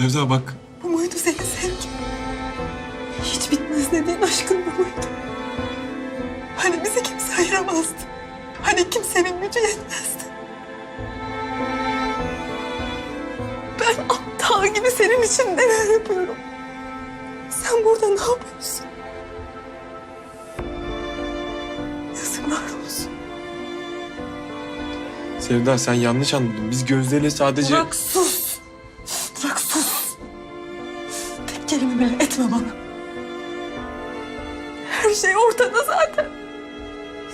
Sevda bak. Bu muydu senin sevgin? Hiç bitmez dediğin aşkın bu muydu? Hani bizi kimse ayıramazdı? Hani kimsenin gücü yetmezdi? Ben aptal gibi senin için neler yapıyorum? Sen burada ne yapıyorsun? Yazıklar olsun. Sevda sen yanlış anladın. Biz Gözde'yle sadece... Burak sus. Kelime bile etme bana. Her şey ortada zaten.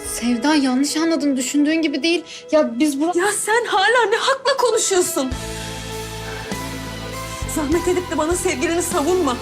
Sevda yanlış anladın. Düşündüğün gibi değil. Ya biz bu... Ya sen hala ne hakla konuşuyorsun? Zahmet edip de bana sevgilini savunma.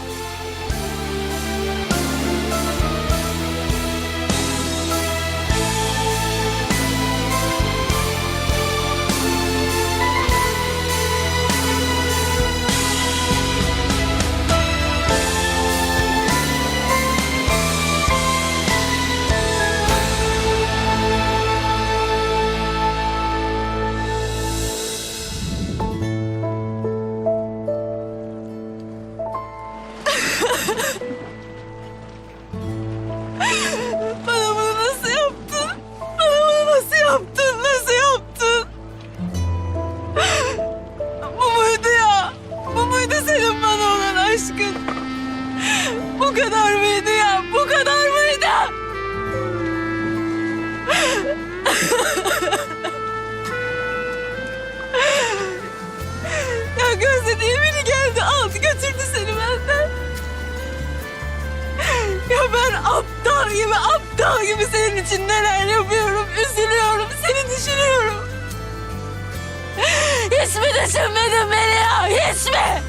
Düşünmedin beni ya, hiç mi?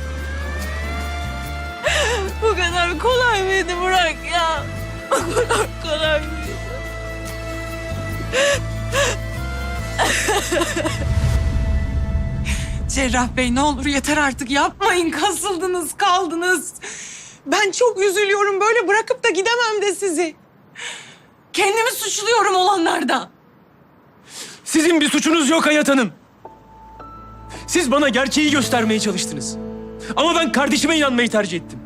Bu kadar kolay mıydı Burak ya? Bu kadar kolay mıydı? Cerrah Bey ne olur yeter artık yapmayın. Kasıldınız, kaldınız. Ben çok üzülüyorum. Böyle bırakıp da gidemem de sizi. Kendimi suçluyorum olanlardan. Sizin bir suçunuz yok Hayat Hanım. Siz bana gerçeği göstermeye çalıştınız. Ama ben kardeşime inanmayı tercih ettim.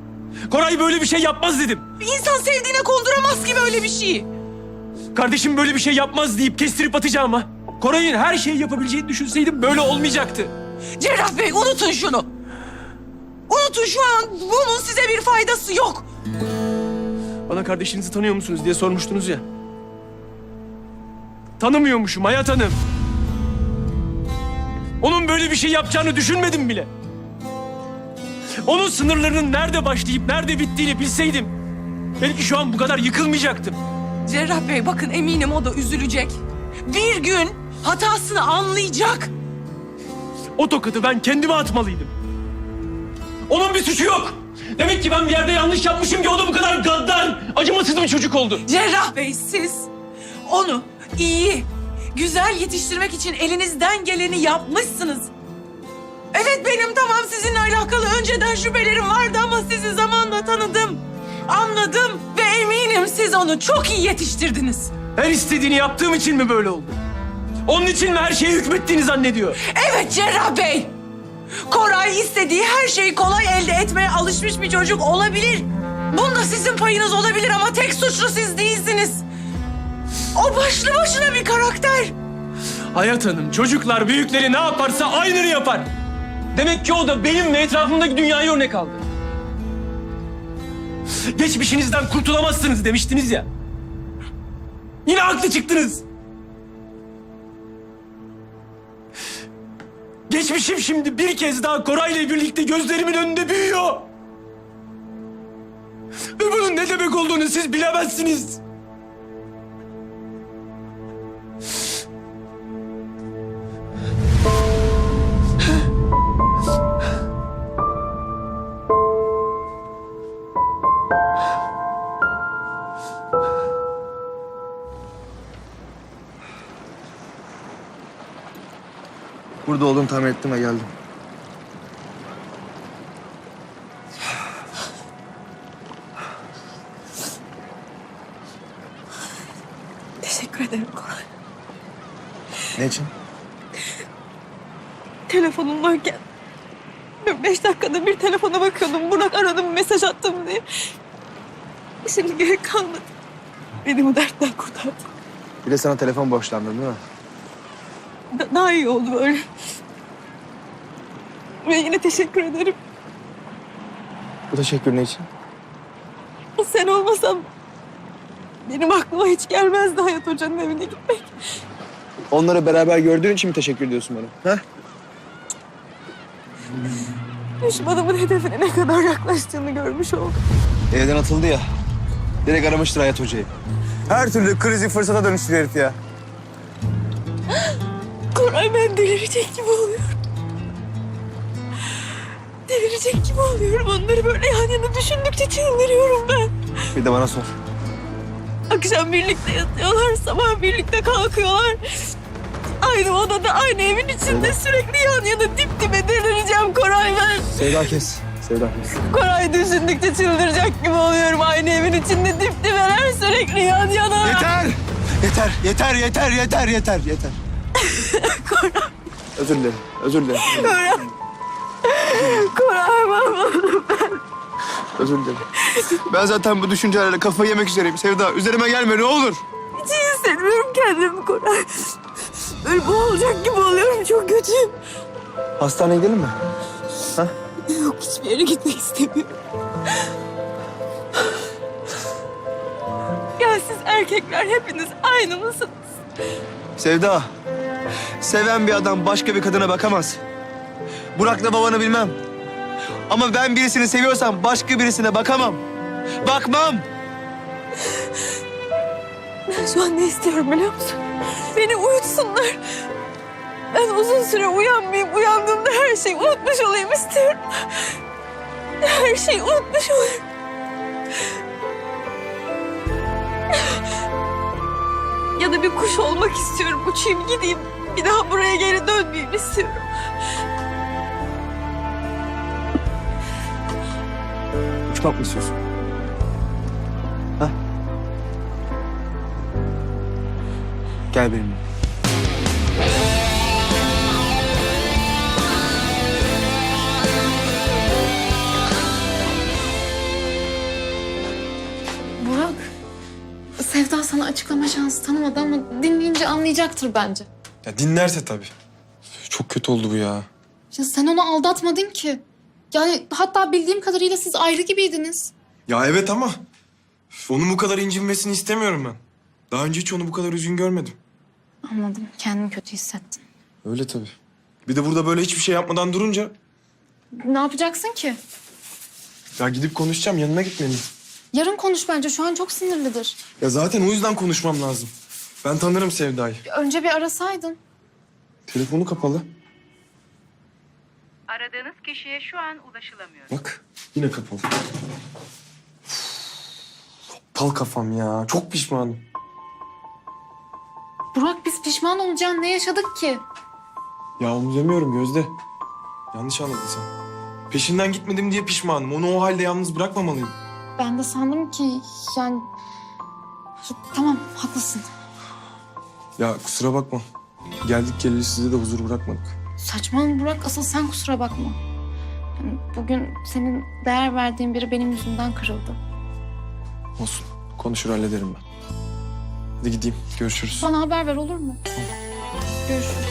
Koray böyle bir şey yapmaz dedim. İnsan sevdiğine konduramaz ki böyle bir şeyi. Kardeşim böyle bir şey yapmaz deyip kestirip atacağıma. Koray'ın her şeyi yapabileceğini düşünseydim böyle olmayacaktı. Cerrah Bey unutun şunu. Unutun şu an bunun size bir faydası yok. Bana kardeşinizi tanıyor musunuz diye sormuştunuz ya. Tanımıyormuşum Hayat Hanım. Onun böyle bir şey yapacağını düşünmedim bile. Onun sınırlarının nerede başlayıp nerede bittiğini bilseydim... ...belki şu an bu kadar yıkılmayacaktım. Cerrah Bey bakın eminim o da üzülecek. Bir gün hatasını anlayacak. O tokadı ben kendime atmalıydım. Onun bir suçu yok. Demek ki ben bir yerde yanlış yapmışım ki o da bu kadar gaddar, acımasız bir çocuk oldu. Cerrah Bey siz onu iyi, güzel yetiştirmek için elinizden geleni yapmışsınız. Evet benim tamam sizinle alakalı önceden şüphelerim vardı ama sizi zamanla tanıdım. Anladım ve eminim siz onu çok iyi yetiştirdiniz. Her istediğini yaptığım için mi böyle oldu? Onun için mi her şeye hükmettiğini zannediyor? Evet Cerrah Bey. Koray istediği her şeyi kolay elde etmeye alışmış bir çocuk olabilir. Bunda sizin payınız olabilir ama tek suçlu siz değilsiniz. O başlı başına bir karakter. Hayat Hanım, çocuklar büyükleri ne yaparsa aynını yapar. Demek ki o da benim ve etrafımdaki dünyayı örnek aldı. Geçmişinizden kurtulamazsınız demiştiniz ya. Yine haklı çıktınız. Geçmişim şimdi bir kez daha Koray'la birlikte gözlerimin önünde büyüyor. Ve bunun ne demek olduğunu siz bilemezsiniz. Burada olduğunu tahmin ettim ve geldim. Teşekkür ederim Koray. Ne için? Telefonun varken beş dakikada bir telefona bakıyordum. Burak aradım, mesaj attım diye. Şimdi gerek kalmadı. Beni bu dertten kurtardı. Bir de sana telefon borçlandım değil mi? Da- daha iyi oldu böyle. Ve yine teşekkür ederim. Bu teşekkür ne için? Sen olmasan benim aklıma hiç gelmezdi Hayat Hoca'nın evine gitmek. Onları beraber gördüğün için mi teşekkür ediyorsun bana? Ha? Düşmanımın hedefine ne kadar yaklaştığını görmüş oldum. Evden atıldı ya. Direkt aramıştır Hayat Hoca'yı. Her türlü krizi fırsata dönüştü herif ya. Koray ben delirecek gibi oluyorum. Delirecek gibi oluyorum. Onları böyle yan yana düşündükçe çıldırıyorum ben. Bir de bana sor. Akşam birlikte yatıyorlar, sabah birlikte kalkıyorlar. Aynı odada, aynı evin içinde sürekli yan yana dip dibe delireceğim Koray ben. Sevda kes. Sevda kes. Koray düşündükçe çıldıracak gibi oluyorum. Aynı evin içinde dip dibeler sürekli yan yana. Yeter! Yeter, yeter, yeter, yeter, yeter, yeter. Özür dilerim, özür dilerim. Koray. Koray mahvoldum. Özür dilerim. Ben zaten bu düşüncelerle kafayı yemek üzereyim Sevda. Üzerime gelme ne olur. Hiç iyi hissetmiyorum kendimi Koray. Böyle boğulacak gibi oluyorum. Çok kötüyüm. Hastaneye gidelim mi? Yok hiçbir yere gitmek istemiyorum. Ya siz erkekler hepiniz aynı mısınız? Sevda, seven bir adam başka bir kadına bakamaz. Burak'la babanı bilmem. Ama ben birisini seviyorsam başka birisine bakamam. Bakmam. Ben şu an ne istiyorum biliyor musun? Beni uyutsunlar. Ben uzun süre uyanmayayım. Uyandığımda her şeyi unutmuş olayım istiyorum. Her şeyi unutmuş olayım. Ya da bir kuş olmak istiyorum. Uçayım gideyim. Bir daha buraya geri dönmeyeyim istiyorum. Uçmak mı istiyorsun? Ha? Gel benimle. Burak, Sevda sana açıklama şansı tanımadı ama dinleyince anlayacaktır bence. Ya dinlerse tabii. Çok kötü oldu bu ya. Ya sen onu aldatmadın ki. Yani hatta bildiğim kadarıyla siz ayrı gibiydiniz. Ya evet ama onun bu kadar incinmesini istemiyorum ben. Daha önce hiç onu bu kadar üzgün görmedim. Anladım. Kendimi kötü hissettin. Öyle tabii. Bir de burada böyle hiçbir şey yapmadan durunca Ne yapacaksın ki? ya gidip konuşacağım yanına gitmeliyim. Yarın konuş bence. Şu an çok sinirlidir. Ya zaten o yüzden konuşmam lazım. Ben tanırım Sevda'yı. Önce bir arasaydın. Telefonu kapalı. Aradığınız kişiye şu an ulaşılamıyor. Bak yine kapalı. Aptal kafam ya. Çok pişmanım. Burak biz pişman olacağın ne yaşadık ki? Ya onu demiyorum Gözde. Yanlış anladın sen. Peşinden gitmedim diye pişmanım. Onu o halde yalnız bırakmamalıyım. Ben de sandım ki yani... Tamam haklısın. Ya kusura bakma. Geldik geleli size de huzur bırakmadık. Saçmalama Burak asıl sen kusura bakma. Yani bugün senin değer verdiğin biri benim yüzümden kırıldı. Olsun. Konuşur hallederim ben. Hadi gideyim. Görüşürüz. Bana haber ver olur mu? Görüşürüz.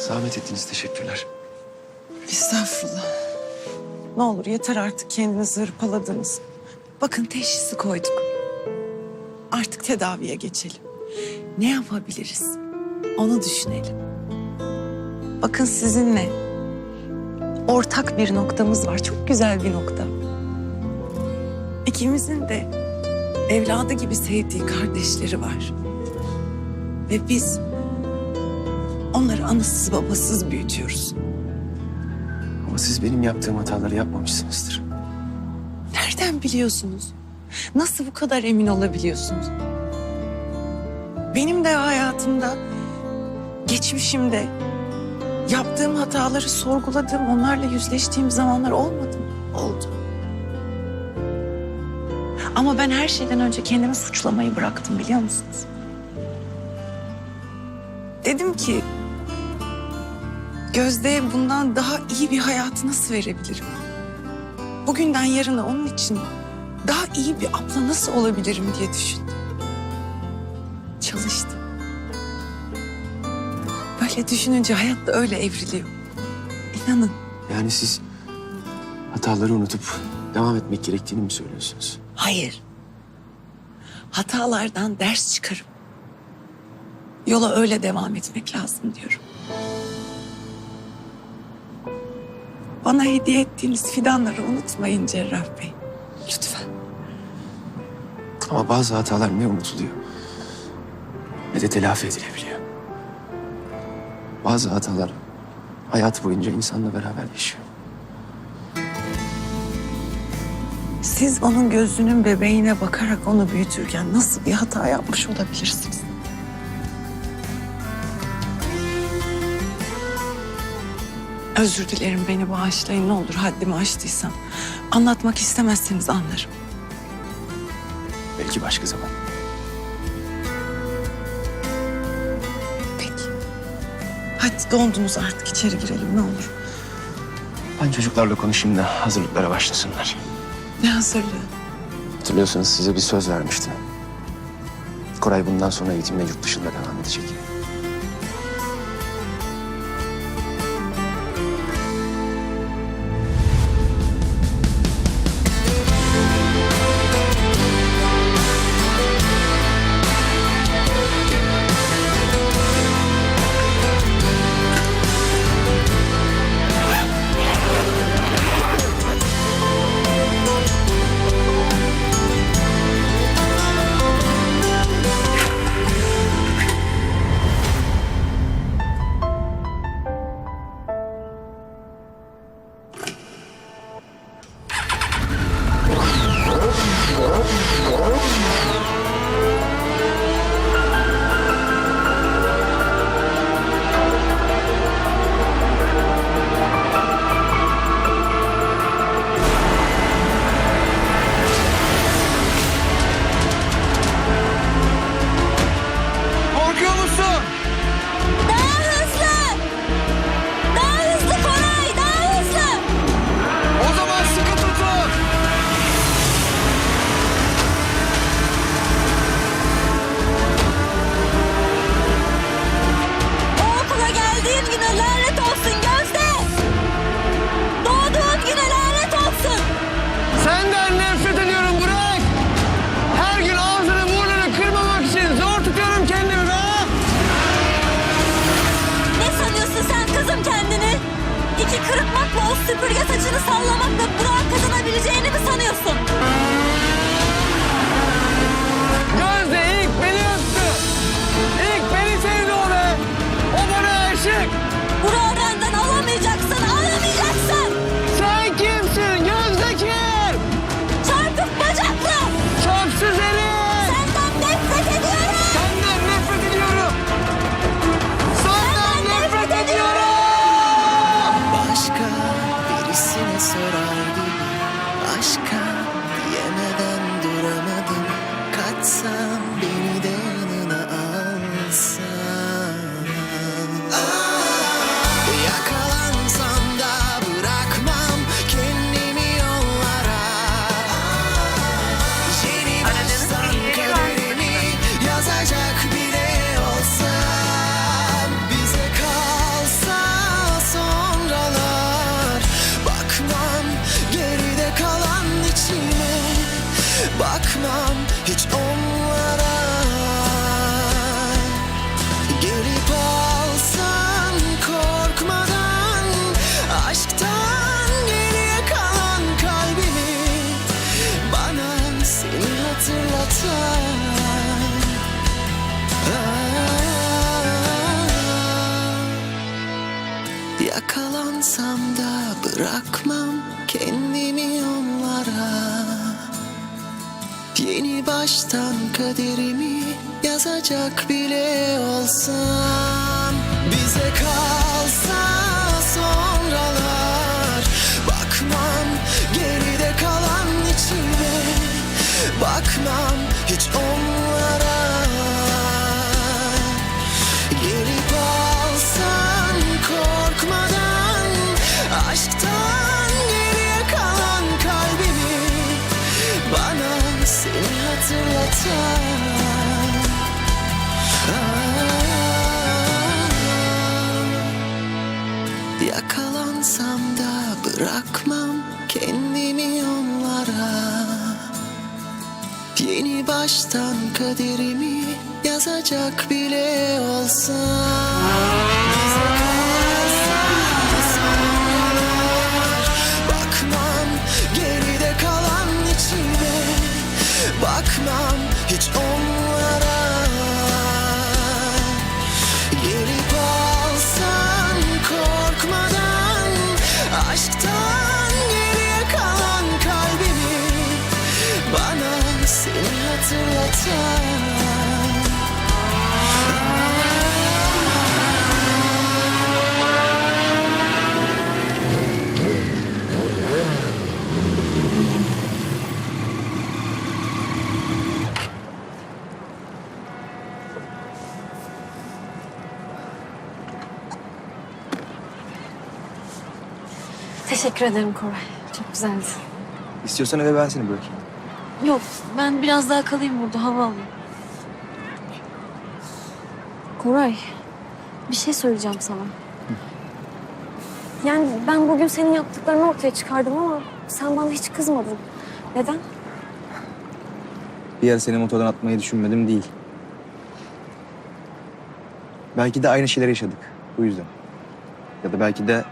Zahmet ettiniz teşekkürler. Estağfurullah. Ne olur yeter artık kendinizi hırpaladınız. Bakın teşhisi koyduk. Artık tedaviye geçelim. Ne yapabiliriz? Onu düşünelim. Bakın sizinle ortak bir noktamız var. Çok güzel bir nokta. İkimizin de evladı gibi sevdiği kardeşleri var. Ve biz onları anasız babasız büyütüyoruz. Ama siz benim yaptığım hataları yapmamışsınızdır. Nereden biliyorsunuz? Nasıl bu kadar emin olabiliyorsunuz? Benim de hayatımda, geçmişimde Yaptığım hataları sorguladığım, onlarla yüzleştiğim zamanlar olmadı mı? Oldu. Ama ben her şeyden önce kendimi suçlamayı bıraktım biliyor musunuz? Dedim ki Gözde'ye bundan daha iyi bir hayatı nasıl verebilirim? Bugünden yarına onun için daha iyi bir abla nasıl olabilirim diye düşündüm. Çalıştım. Böyle düşününce hayat da öyle evriliyor. İnanın. Yani siz hataları unutup devam etmek gerektiğini mi söylüyorsunuz? Hayır. Hatalardan ders çıkarıp yola öyle devam etmek lazım diyorum. Bana hediye ettiğiniz fidanları unutmayın Cerrah Bey. Lütfen. Ama bazı hatalar ne unutuluyor ne de telafi edilebiliyor. Bazı hatalar hayat boyunca insanla beraber yaşıyor. Siz onun gözünün bebeğine bakarak onu büyütürken nasıl bir hata yapmış olabilirsiniz? Özür dilerim beni bağışlayın ne olur haddimi aştıysam. Anlatmak istemezseniz anlarım. Belki başka zaman. Peki. Hadi dondunuz artık içeri girelim ne olur. Ben çocuklarla konuşayım da hazırlıklara başlasınlar. Ne hazırlığı? Hatırlıyorsanız size bir söz vermiştim. Koray bundan sonra eğitimine yurt dışında devam edecek. Bakmam hiç onlara Gelip alsan korkmadan Aşktan geriye kalan kalbimi Bana seni hatırlatan. Yakalansam da bırakmam baştan kaderimi yazacak bile olsam Bize kalsa sonralar. Bakmam geride kalan içime Bakmam Yakalansam da bırakmam kendimi onlara. Yeni baştan kaderimi yazacak bile olsam Teşekkür ederim Koray. Çok güzeldi. İstiyorsan eve ben seni bırakayım. Yok ben biraz daha kalayım burada hava alayım. Koray bir şey söyleyeceğim sana. Yani ben bugün senin yaptıklarını ortaya çıkardım ama sen bana hiç kızmadın. Neden? Bir yer seni motordan atmayı düşünmedim değil. Belki de aynı şeyleri yaşadık. Bu yüzden. Ya da belki de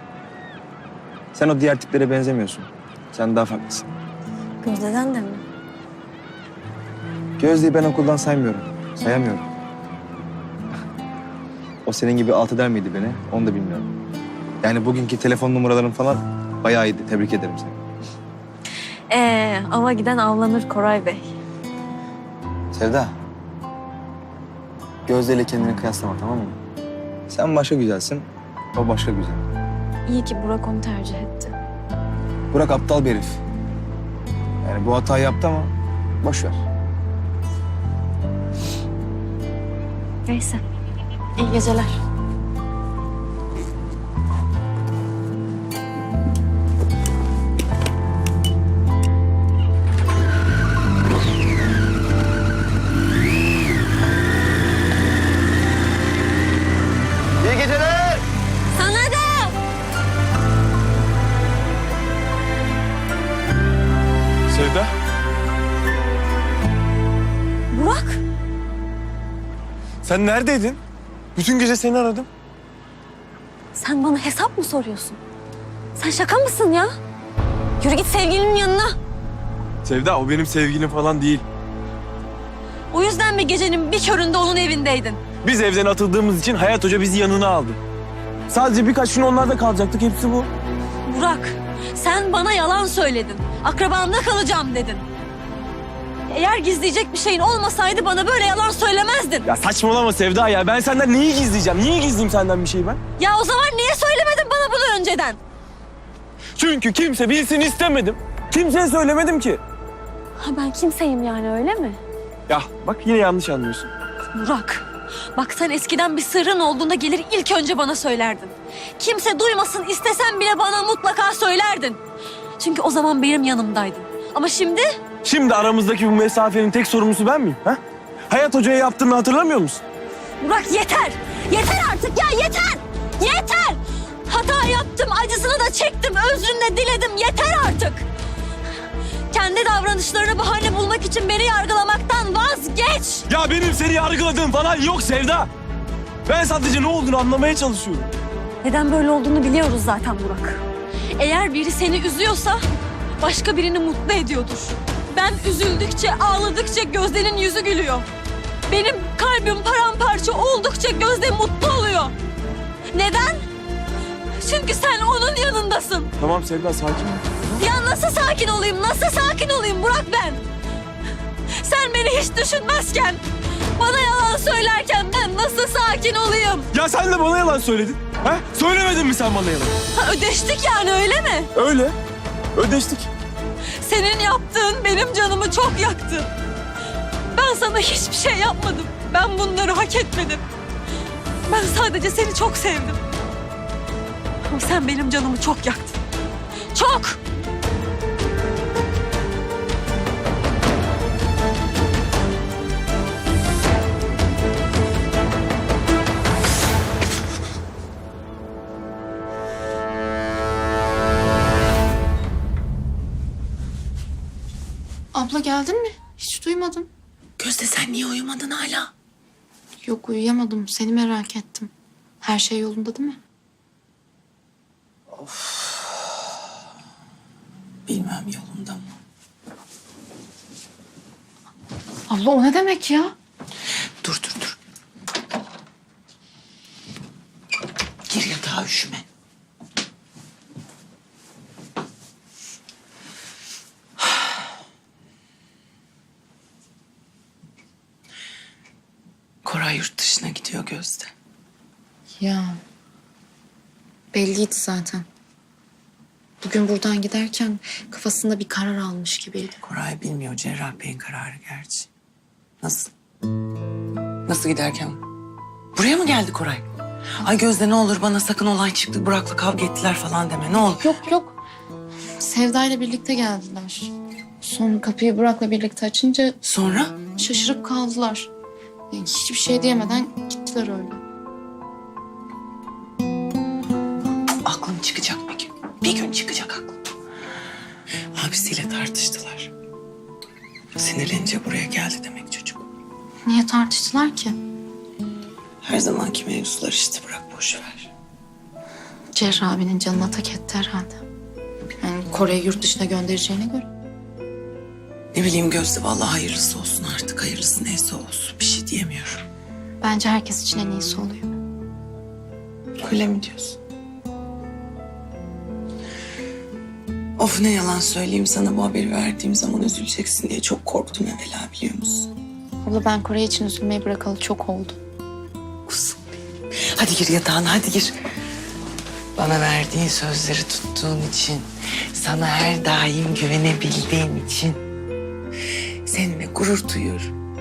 sen o diğer tiplere benzemiyorsun. Sen daha farklısın. Gözde'den de mi? Gözde'yi ben okuldan saymıyorum. Sayamıyorum. O senin gibi alt eder miydi beni? Onu da bilmiyorum. Yani bugünkü telefon numaraların falan bayağı iyiydi. Tebrik ederim seni. Ee, ava giden avlanır Koray Bey. Sevda. Gözde ile kendini kıyaslama tamam mı? Sen başka güzelsin. O başka güzel. İyi ki Burak onu tercih etti. Burak aptal bir herif. Yani bu hatayı yaptı ama boş ver. Neyse. İyi geceler. Sen neredeydin? Bütün gece seni aradım. Sen bana hesap mı soruyorsun? Sen şaka mısın ya? Yürü git sevgilinin yanına. Sevda o benim sevgilim falan değil. O yüzden mi gecenin bir köründe onun evindeydin? Biz evden atıldığımız için Hayat Hoca bizi yanına aldı. Sadece birkaç gün onlarda kalacaktık. Hepsi bu. Burak, sen bana yalan söyledin. Akrabanda kalacağım dedin. Eğer gizleyecek bir şeyin olmasaydı bana böyle yalan söylemezdin. Ya saçmalama Sevda ya. Ben senden neyi gizleyeceğim? Niye gizleyeyim senden bir şey ben? Ya o zaman niye söylemedin bana bunu önceden? Çünkü kimse bilsin istemedim. Kimseye söylemedim ki. Ha ben kimseyim yani öyle mi? Ya bak yine yanlış anlıyorsun. Burak, bak sen eskiden bir sırrın olduğunda gelir ilk önce bana söylerdin. Kimse duymasın istesen bile bana mutlaka söylerdin. Çünkü o zaman benim yanımdaydın. Ama şimdi Şimdi aramızdaki bu mesafenin tek sorumlusu ben miyim? Ha? Hayat Hoca'ya yaptığını hatırlamıyor musun? Burak yeter. Yeter artık ya yeter. Yeter. Hata yaptım, acısını da çektim, özrünü de diledim. Yeter artık. Kendi davranışlarını bahane bulmak için beni yargılamaktan vazgeç. Ya benim seni yargıladığım falan yok Sevda. Ben sadece ne olduğunu anlamaya çalışıyorum. Neden böyle olduğunu biliyoruz zaten Burak. Eğer biri seni üzüyorsa başka birini mutlu ediyordur. Ben üzüldükçe, ağladıkça Gözde'nin yüzü gülüyor. Benim kalbim paramparça oldukça Gözde mutlu oluyor. Neden? Çünkü sen onun yanındasın. Tamam Sevda sakin ol. Ya nasıl sakin olayım, nasıl sakin olayım Burak ben? Sen beni hiç düşünmezken, bana yalan söylerken ben nasıl sakin olayım? Ya sen de bana yalan söyledin. Ha? Söylemedin mi sen bana yalan? Ha, ödeştik yani öyle mi? Öyle. Ödeştik. Senin yaptığın benim canımı çok yaktı. Ben sana hiçbir şey yapmadım. Ben bunları hak etmedim. Ben sadece seni çok sevdim. Ama sen benim canımı çok yaktın. Çok! Geldin mi? Hiç duymadım. Gözde sen niye uyumadın hala? Yok uyuyamadım. Seni merak ettim. Her şey yolunda değil mi? Bilmem yolunda mı? Abla o ne demek ya? Dur dur dur. Gir yatağa üşüme. Koray yurt dışına gidiyor Gözde. Ya. Belliydi zaten. Bugün buradan giderken kafasında bir karar almış gibiydi. Koray bilmiyor Cerrah Bey'in kararı gerçi. Nasıl? Nasıl giderken? Buraya mı geldi Koray? Ay Gözde ne olur bana sakın olay çıktı Burak'la kavga ettiler falan deme ne olur. Yok yok. Sevda ile birlikte geldiler. Sonra kapıyı Burak'la birlikte açınca Sonra? şaşırıp kaldılar. Yani hiçbir şey diyemeden gittiler öyle. Aklım çıkacak bir gün. Bir gün çıkacak aklım. Abisiyle tartıştılar. Sinirlenince buraya geldi demek çocuk. Niye tartıştılar ki? Her zamanki mevzular işte bırak boş ver. Cerrah abinin canına tak etti herhalde. Yani Kore'yi yurt dışına göndereceğine göre. Ne bileyim Gözde vallahi hayırlısı olsun artık. Hayırlısı neyse olsun. Bir şey diyemiyorum. Bence herkes için en iyisi oluyor. Öyle mi diyorsun? Of ne yalan söyleyeyim sana bu haberi verdiğim zaman üzüleceksin diye çok korktum evvela biliyor musun? Abla ben Kore için üzülmeyi bırakalı çok oldu. Kuzum benim. Hadi gir yatağına hadi gir. Bana verdiğin sözleri tuttuğun için, sana her daim güvenebildiğim için seninle gurur duyuyorum.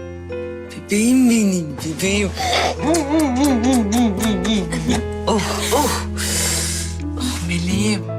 Bebeğim benim, bebeğim. oh, oh. Oh meleğim.